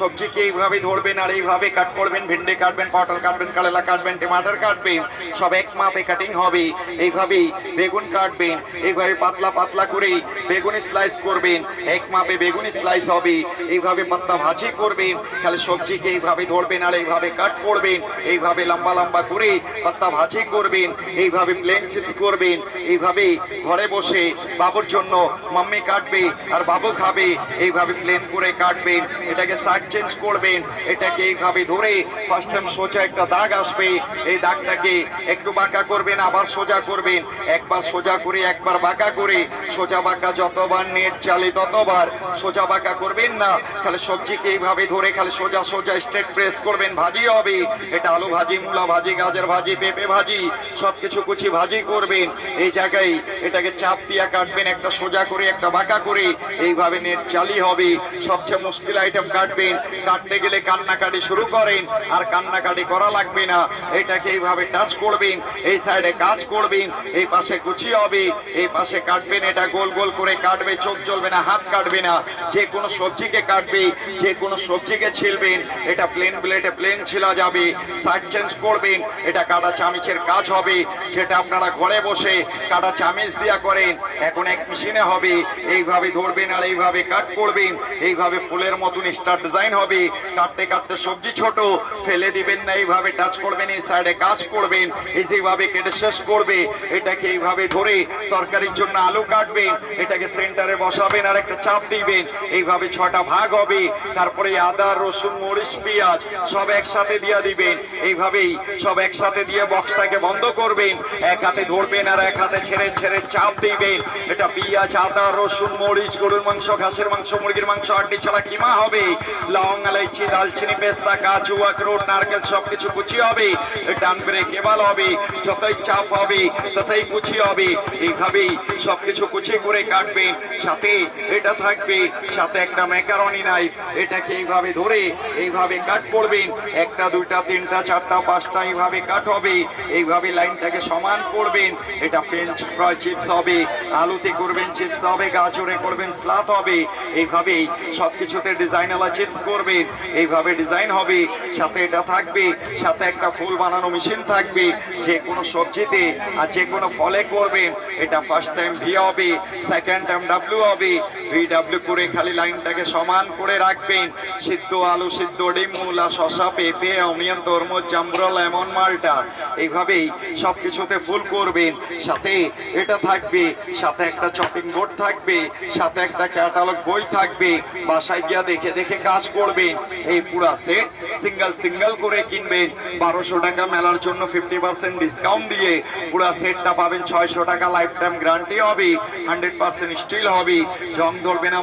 সবজিকে এইভাবে ধরবেন আর এইভাবে কাট করবেন, ভেন্ডি কাটবেন, পটল কাটবেন কালেলা কাটবেন টমাটার কাটবেন, সব এক মাপে কাটিং হবে। এইভাবেই বেগুন কাটবেন, এইভাবে পাতলা পাতলা করে বেগুন স্লাইস করবেন, এক মাপে বেগুন স্লাইস হবে। এইভাবে পাতলা ভাজি করবেন, তাহলে সবজিকে এইভাবে ধরবেন আর এইভাবে কাট করবেন, এইভাবে লম্বা লম্বা করে পাতলা ভাজি করবেন, এইভাবে প্লেন চিপস করবেন, এইভাবে ঘরে বসে বাবুর জন্য মাম্মি কাটবে আর বাবু খাবে, এইভাবে প্লেন করে কাটবেন, এটাকে সাইড চেঞ্জ করবেন এটাকে এইভাবে ধরে ফার্স্ট টাইম সোজা একটা দাগ আসবে, এই দাগটাকে একটু বাঁকা করবেন, আবার সোজা করবেন, একবার সোজা করে, একবার বাঁকা করে, সোজা বাঁকা যতবার নেট চালে ততবার সোজা বাঁকা করবেন না তাহলে সবজিকে এইভাবে ধরে খালি সোজা সোজা স্ট্রেট প্রেস করবেন, ভাজি হবে, এটা আলু ভাজি, মূলা ভাজি, গাজর ভাজি, পেঁপে ভাজি, সবকিছু কুচি ভাজি করবেন, এই জায়গায় এটাকে চাপ দিয়া কাটবেন, একটা সোজা করে, একটা বাঁকা করে, এইভাবে নেট চালি হবে, সবচেয়ে মুশকিল আইটেম কাটবেন কাটতে গেলে কান্নাকাটি শুরু করেন, আর কান্নাকাটি করা লাগবে না। এটাকে এইভাবে টাচ করবেন, এই সাইডে কাজ করবেন, এই পাশে কুচি হবে, এই পাশে কাটবেন, এটা গোল গোল করে কাটবে, চোখ চলবে না, হাত কাটবে না। যে কোনো সবজিকে কাটবে, যে কোনো সবজিকে ছিলবেন, এটা প্লেন ব্লেডে প্লেন ছিলা যাবে সাইড চেঞ্জ করবেন, এটা কাটা চামিচের কাজ হবে, যেটা আপনারা ঘরে বসে কাটা চামিচ দিয়া করেন, এখন এক মেশিনে হবে, এইভাবে ধরবেন আর এইভাবে কাট করবেন, এইভাবে ফুলের মতন স্টার ডিজাইন হবে। কাটতে কাটতে সবজি ছোট, ফেলে দিবেন না, এইভাবে টাচ করবেন, এই সাইডে কাজ করবেন, এই যেভাবে কেটে শেষ করবে, এটাকে এইভাবে ধরে তরকারির জন্য আলু কাটবেন, এটাকে সেন্টারে বসাবেন আর একটা চাপ দিবেন, এইভাবে ছটা ভাগ হবে। তারপরে আদা, রসুন, মরিচ, পেঁয়াজ, সব একসাথে দিয়ে দিবেন, এইভাবেই সব একসাথে দিয়ে বক্সটাকে বন্ধ করবেন, এক হাতে ধরবেন আর এক হাতে ছেড়ে ছেড়ে চাপ দিবেন। এটা পেঁয়াজ, আদা, রসুন, মরিচ, গরুর মাংস, ঘাসের মাংস, মুরগির মাংস আড্ডি ছাড়া কিমা হবে? লং এলাইচি দালচিনি, পেস্তা, কাজু, আখরোট, নারকেল সবকিছু কুচি হবে। ডান করে কেবাল হবে, যতই চাপ হবে, ততই কুচি হবে। এইভাবেই সবকিছু কুচি করে কাটবেন সাথে এটা থাকবে, সাথে একটা ম্যাকারনি নাইফ। এটাকে এইভাবে ধরে এইভাবে কাট করবেন। একটা, দুইটা, তিনটা, চারটা, পাঁচটা এইভাবে কাট হবে। এইভাবে লাইনটাকে সমান করবেন। এটা ফ্রেঞ্চ ফ্রাই চিপস হবে, আলুতে করবেন চিপস হবে, গাজরে করবেন স্লাত হবে। এইভাবেই সবকিছুতে ডিজাইনওয়ালা চিপস করবেন এইভাবে ডিজাইন হবে, সাথে এটা থাকবে, সাথে একটা ফুল বানানো মেশিন থাকবে, যে কোনো সবজিতে আর যে কোনো ফলে করবেন এটা ফার্স্ট টাইম ভি হবে সেকেন্ড টাইম ডাব্লিউ হবে ভি ডাব্লিউ করে খালি লাইনটাকে সমান করে রাখবেন, সিদ্ধ আলু, সিদ্ধ ডিম, মূলা শশা পেঁপে, অনিয়ন, তরমুজ জাম্বুরা লেমন, মালটা। এইভাবেই সব কিছুতে ফুল করবেন। সাথে এটা থাকবে, সাথে একটা চপিং বোর্ড থাকবে, সাথে একটা ক্যাটালগ বই থাকবে। বাসায় গিয়া দেখে দেখে কাজ করবেন। এই পুরা সেট সিঙ্গেল সিঙ্গেল করে কিনবেন। বারোশো টাকা মেলার জন্য ফিফটি পার্সেন্ট ডিসকাউন্ট দিয়ে পুরা সেটটা পাবেন ছয়শো টাকা লাইফ টাইম গ্যারান্টি হবে। হান্ড্রেড পার্সেন্ট স্টিল হবে। জং ধরবে না।